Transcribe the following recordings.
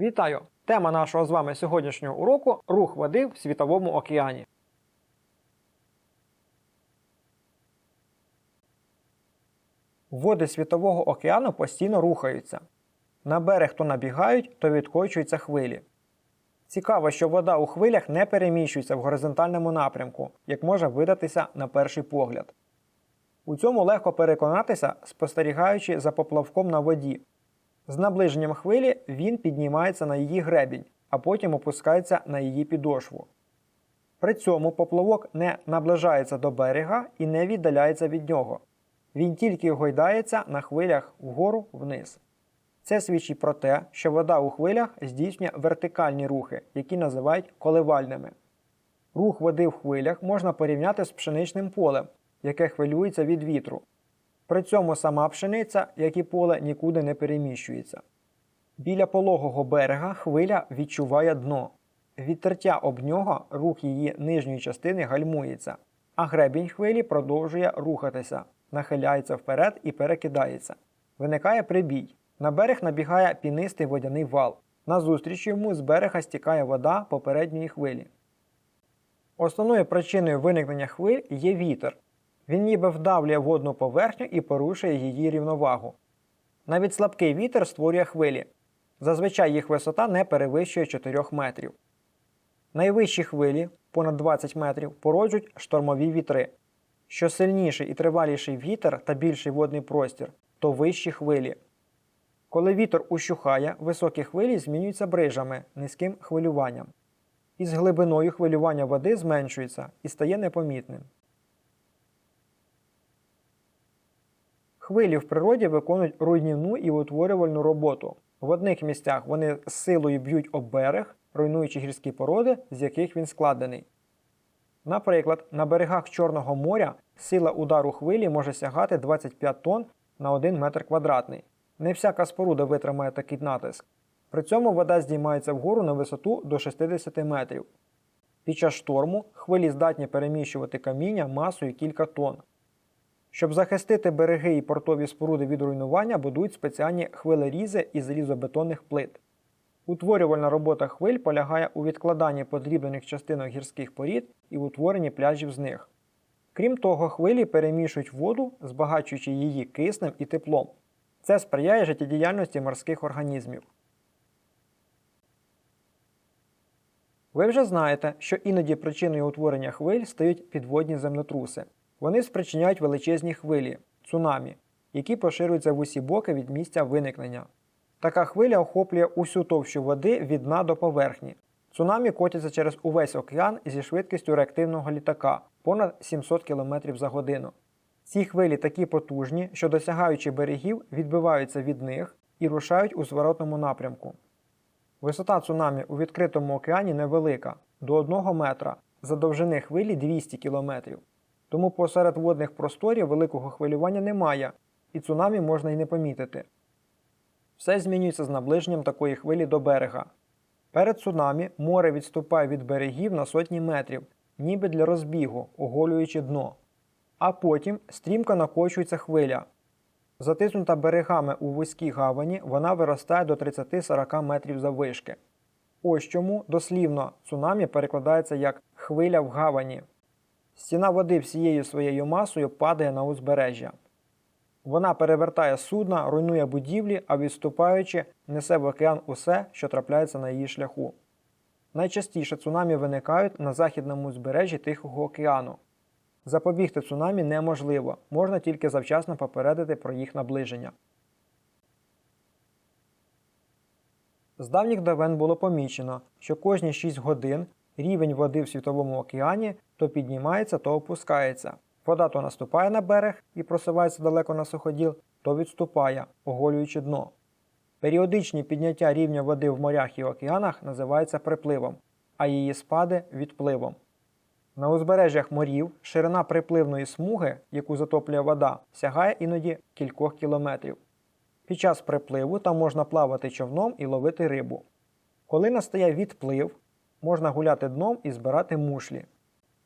Вітаю! Тема нашого з вами сьогоднішнього уроку рух води в світовому океані. Води світового океану постійно рухаються. На берег то набігають, то відкочуються хвилі. Цікаво, що вода у хвилях не переміщується в горизонтальному напрямку, як може видатися на перший погляд. У цьому легко переконатися, спостерігаючи за поплавком на воді. З наближенням хвилі він піднімається на її гребінь, а потім опускається на її підошву. При цьому поплавок не наближається до берега і не віддаляється від нього. Він тільки гойдається на хвилях вгору вниз. Це свідчить про те, що вода у хвилях здійснює вертикальні рухи, які називають коливальними. Рух води в хвилях можна порівняти з пшеничним полем, яке хвилюється від вітру. При цьому сама пшениця, як і поле, нікуди не переміщується. Біля пологого берега хвиля відчуває дно. Від тертя об нього рух її нижньої частини гальмується, а гребінь хвилі продовжує рухатися, нахиляється вперед і перекидається. Виникає прибій. На берег набігає пінистий водяний вал. Назустріч йому з берега стікає вода попередньої хвилі. Основною причиною виникнення хвиль є вітер. Він ніби вдавлює водну поверхню і порушує її рівновагу. Навіть слабкий вітер створює хвилі. Зазвичай їх висота не перевищує 4 метрів. Найвищі хвилі, понад 20 метрів, породжують штормові вітри. Що сильніший і триваліший вітер та більший водний простір, то вищі хвилі. Коли вітер ущухає, високі хвилі змінюються брижами, низьким хвилюванням. Із глибиною хвилювання води зменшується і стає непомітним. Хвилі в природі виконують руйнівну і утворювальну роботу. В одних місцях вони з силою б'ють об берег, руйнуючи гірські породи, з яких він складений. Наприклад, на берегах Чорного моря сила удару хвилі може сягати 25 тонн на 1 метр квадратний. Не всяка споруда витримає такий натиск. При цьому вода здіймається вгору на висоту до 60 метрів. Під час шторму хвилі здатні переміщувати каміння масою кілька тонн. Щоб захистити береги і портові споруди від руйнування, будують спеціальні хвилерізи із залізобетонних плит. Утворювальна робота хвиль полягає у відкладанні подрібнених частинок гірських порід і утворенні пляжів з них. Крім того, хвилі перемішують воду, збагачуючи її киснем і теплом. Це сприяє життєдіяльності морських організмів. Ви вже знаєте, що іноді причиною утворення хвиль стають підводні землетруси. Вони спричиняють величезні хвилі цунамі, які поширюються в усі боки від місця виникнення. Така хвиля охоплює усю товщу води від дна до поверхні. Цунамі котяться через увесь океан зі швидкістю реактивного літака понад 700 км за годину. Ці хвилі такі потужні, що досягаючи берегів, відбиваються від них і рушають у зворотному напрямку. Висота цунамі у відкритому океані невелика до 1 метра, за довжини хвилі 200 км. Тому посеред водних просторів великого хвилювання немає, і цунамі можна й не помітити. Все змінюється з наближенням такої хвилі до берега. Перед цунамі море відступає від берегів на сотні метрів, ніби для розбігу, оголюючи дно. А потім стрімко накочується хвиля. Затиснута берегами у вузькій гавані, вона виростає до 30-40 метрів заввишки. Ось чому дослівно цунамі перекладається як хвиля в гавані. Стіна води всією своєю масою падає на узбережжя. Вона перевертає судна, руйнує будівлі, а відступаючи, несе в океан усе, що трапляється на її шляху. Найчастіше цунамі виникають на західному узбережжі Тихого океану. Запобігти цунамі неможливо, можна тільки завчасно попередити про їх наближення. З давніх давен було помічено, що кожні 6 годин рівень води в Світовому океані то піднімається, то опускається. Вода то наступає на берег і просувається далеко на суходіл, то відступає, оголюючи дно. Періодичні підняття рівня води в морях і океанах називаються припливом, а її спади відпливом. На узбережжях морів ширина припливної смуги, яку затоплює вода, сягає іноді кількох кілометрів. Під час припливу там можна плавати човном і ловити рибу. Коли настає відплив, можна гуляти дном і збирати мушлі.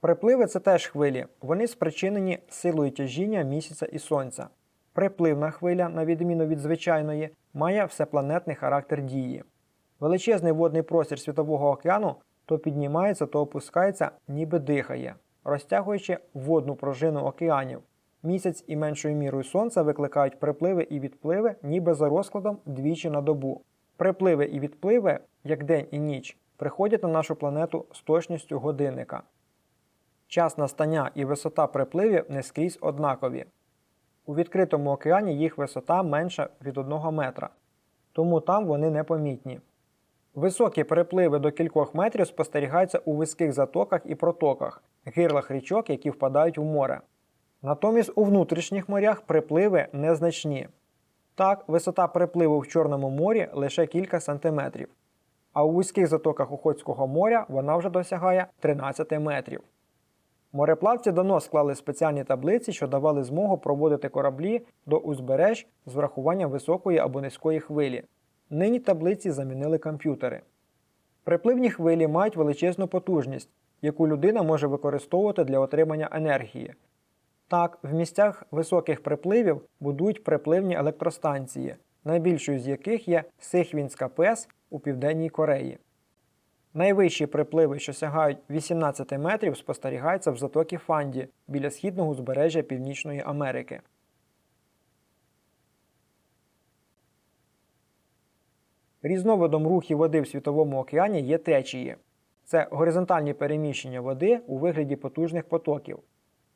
Припливи це теж хвилі, вони спричинені силою тяжіння місяця і сонця. Припливна хвиля, на відміну від звичайної, має всепланетний характер дії. Величезний водний простір Світового океану то піднімається, то опускається, ніби дихає, розтягуючи водну пружину океанів. Місяць і меншою мірою сонця викликають припливи і відпливи, ніби за розкладом двічі на добу. Припливи і відпливи, як день і ніч, приходять на нашу планету з точністю годинника. Час настання і висота припливів не скрізь однакові. У відкритому океані їх висота менша від 1 метра, тому там вони непомітні. Високі перепливи до кількох метрів спостерігаються у вузьких затоках і протоках, гирлах річок, які впадають у море. Натомість у внутрішніх морях припливи незначні. Так, висота припливу в Чорному морі лише кілька сантиметрів, а у вузьких затоках Охотського моря вона вже досягає 13 метрів. Мореплавці давно склали спеціальні таблиці, що давали змогу проводити кораблі до узбереж з врахуванням високої або низької хвилі. Нині таблиці замінили комп'ютери. Припливні хвилі мають величезну потужність, яку людина може використовувати для отримання енергії. Так, в місцях високих припливів будують припливні електростанції, найбільшою з яких є Сихвінська ПЕС у Південній Кореї. Найвищі припливи, що сягають 18 метрів, спостерігаються в затокі Фанді біля східного узбережжя Північної Америки. Різновидом рухів води в Світовому океані є течії. Це горизонтальні переміщення води у вигляді потужних потоків.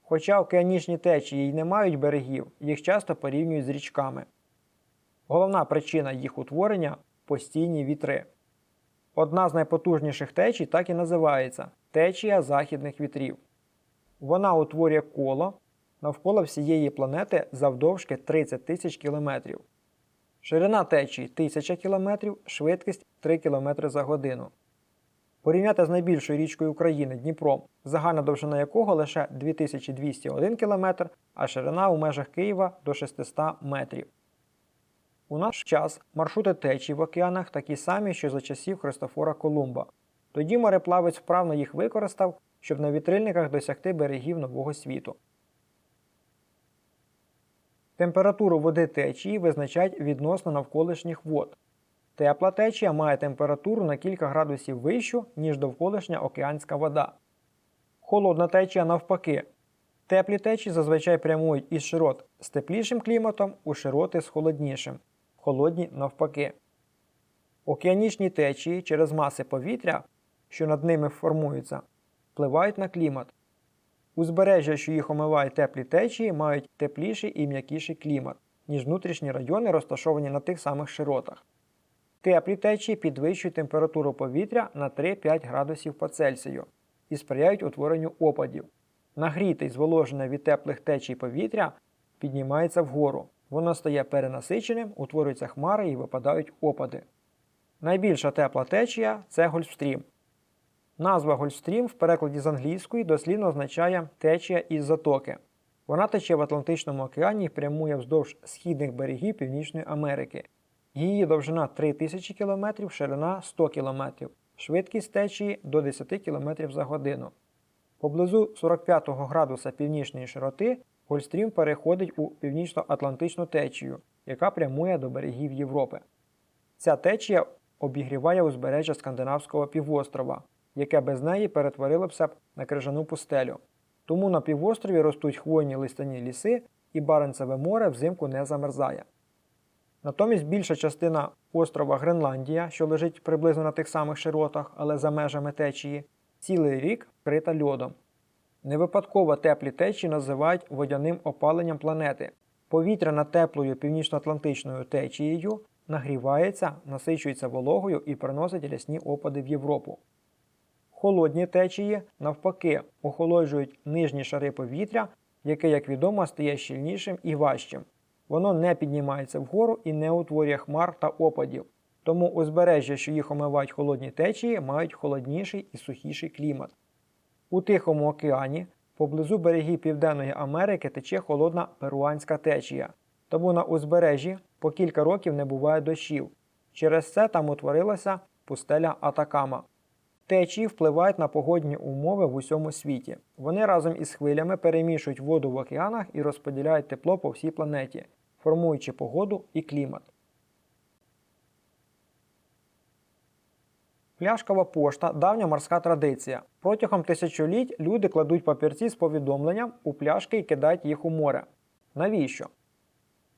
Хоча океанічні течії й не мають берегів, їх часто порівнюють з річками. Головна причина їх утворення постійні вітри. Одна з найпотужніших течій так і називається течія західних вітрів. Вона утворює коло навколо всієї планети завдовжки 30 тисяч кілометрів. Ширина течії 1000 км, швидкість 3 км за годину. Порівняти з найбільшою річкою України Дніпром, загальна довжина якого лише 2201 км, а ширина у межах Києва до 600 метрів. У наш час маршрути течій в океанах такі самі, що за часів Христофора Колумба. Тоді мореплавець вправно їх використав, щоб на вітрильниках досягти берегів Нового світу. Температуру води течії визначають відносно навколишніх вод. Тепла течія має температуру на кілька градусів вищу, ніж довколишня океанська вода. Холодна течія навпаки. Теплі течії зазвичай прямують із широт з теплішим кліматом у широти з холоднішим, холодні навпаки. Океанічні течії через маси повітря, що над ними формуються, впливають на клімат. Узбережжя, що їх омивають теплі течії, мають тепліший і м'якіший клімат, ніж внутрішні райони, розташовані на тих самих широтах. Теплі течії підвищують температуру повітря на 3-5 градусів по Цельсію і сприяють утворенню опадів. Нагріте і зволожене від теплих течій повітря піднімається вгору. Воно стає перенасиченим, утворюються хмари і випадають опади. Найбільша тепла течія це Гольфстрім. Назва Гольфстрім в перекладі з англійської дослівно означає течія із затоки. Вона тече в Атлантичному океані і прямує вздовж східних берегів Північної Америки. Її довжина 3000 км, ширина 100 км, швидкість течії до 10 км за годину. Поблизу 45 градуса північної широти Гольфстрім переходить у північно-атлантичну течію, яка прямує до берегів Європи. Ця течія обігріває узбережжя Скандинавського півострова, яке без неї перетворилося б на крижану пустелю. Тому на півострові ростуть хвойні листані ліси і Баренцеве море взимку не замерзає. Натомість більша частина острова Гренландія, що лежить приблизно на тих самих широтах, але за межами течії, цілий рік вкрита льодом. Невипадково теплі течії називають водяним опаленням планети. Повітря над теплою північно-атлантичною течією нагрівається, насичується вологою і приносить рясні опади в Європу. Холодні течії, навпаки, охолоджують нижні шари повітря, яке, як відомо, стає щільнішим і важчим. Воно не піднімається вгору і не утворює хмар та опадів. Тому узбережжя, що їх омивають холодні течії, мають холодніший і сухіший клімат. У Тихому океані поблизу берегів Південної Америки тече холодна перуанська течія, тому на узбережжі по кілька років не буває дощів. Через це там утворилася пустеля Атакама. Течії впливають на погодні умови в усьому світі. Вони разом із хвилями перемішують воду в океанах і розподіляють тепло по всій планеті, формуючи погоду і клімат. Пляшкова пошта давня морська традиція. Протягом тисячоліть люди кладуть папірці з повідомленням у пляшки і кидають їх у море. Навіщо?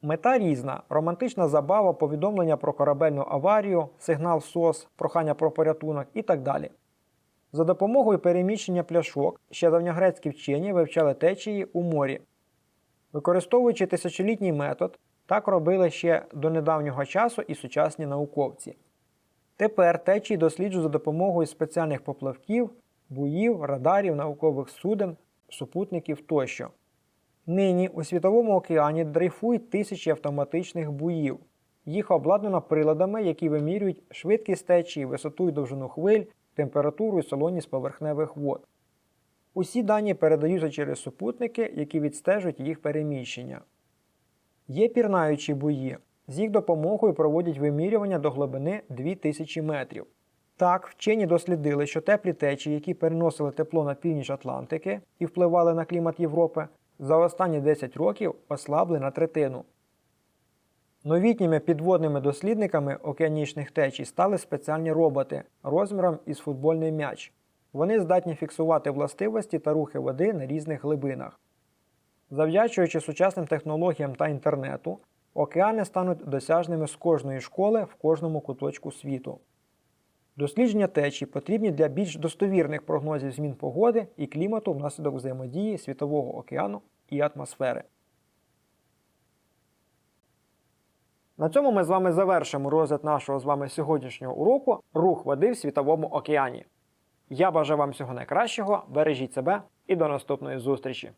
Мета різна: романтична забава, повідомлення про корабельну аварію, сигнал СОС, прохання про порятунок і так далі. За допомогою переміщення пляшок ще давньогрецькі вчені вивчали течії у морі. Використовуючи тисячолітній метод, так робили ще до недавнього часу і сучасні науковці. Тепер течії досліджують за допомогою спеціальних поплавків, буїв, радарів, наукових суден, супутників тощо. Нині у Світовому океані дрейфують тисячі автоматичних буїв. Їх обладнано приладами, які вимірюють швидкість течії, висоту і довжину хвиль, температуру і солоність поверхневих вод. Усі дані передаються через супутники, які відстежують їх переміщення. Є пірнаючі буї. З їх допомогою проводять вимірювання до глибини 2000 метрів. Так, вчені дослідили, що теплі течії, які переносили тепло на північ Атлантики і впливали на клімат Європи, за останні 10 років ослабли на третину. Новітніми підводними дослідниками океанічних течій стали спеціальні роботи розміром із футбольний м'яч. Вони здатні фіксувати властивості та рухи води на різних глибинах. Завдячуючи сучасним технологіям та інтернету, океани стануть досяжними з кожної школи в кожному куточку світу. Дослідження течій потрібні для більш достовірних прогнозів змін погоди і клімату внаслідок взаємодії Світового океану і атмосфери. На цьому ми з вами завершимо розгляд нашого з вами сьогоднішнього уроку Рух води в Світовому океані. Я бажаю вам всього найкращого, бережіть себе і до наступної зустрічі!